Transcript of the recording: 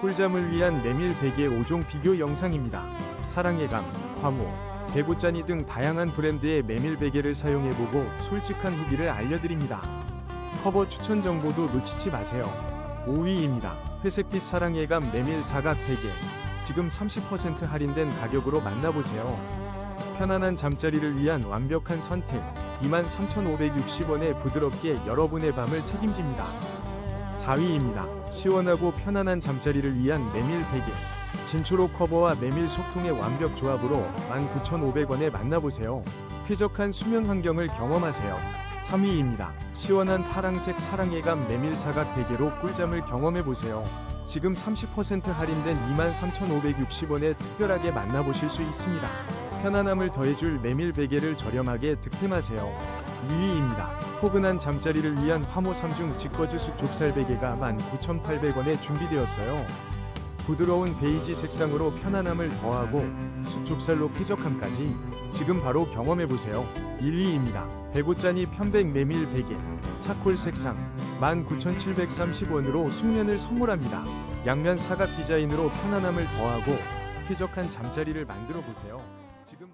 꿀잠을 위한 메밀 베개 5종 비교 영상입니다. 사랑의 감, 화모, 대구짜니 등 다양한 브랜드의 메밀 베개를 사용해보고 솔직한 후기를 알려드립니다. 커버 추천 정보도 놓치지 마세요. 5위입니다. 회색빛 사랑의 감 메밀 사각 베개. 지금 30% 할인된 가격으로 만나보세요. 편안한 잠자리를 위한 완벽한 선택. 23,560원에 부드럽게 여러분의 밤을 책임집니다. 4위입니다. 시원하고 편안한 잠자리를 위한 메밀 베개. 진초록 커버와 메밀 속통의 완벽 조합으로 19,500원에 만나보세요. 쾌적한 수면 환경을 경험하세요. 3위입니다. 시원한 파랑색 사랑의 감 메밀 사각 베개로 꿀잠을 경험해보세요. 지금 30% 할인된 23,560원에 특별하게 만나보실 수 있습니다. 편안함을 더해줄 메밀 베개를 저렴하게 득템하세요. 2위입니다. 포근한 잠자리를 위한 화모 3중 직거주수 좁쌀 베개가 19,800원에 준비되었어요. 부드러운 베이지 색상으로 편안함을 더하고 숯좁쌀로 쾌적함까지 지금 바로 경험해보세요. 1위입니다. 배고짜니 편백 메밀 베개 차콜 색상 19,730원으로 숙면을 선물합니다. 양면 사각 디자인으로 편안함을 더하고 쾌적한 잠자리를 만들어 보세요. 지금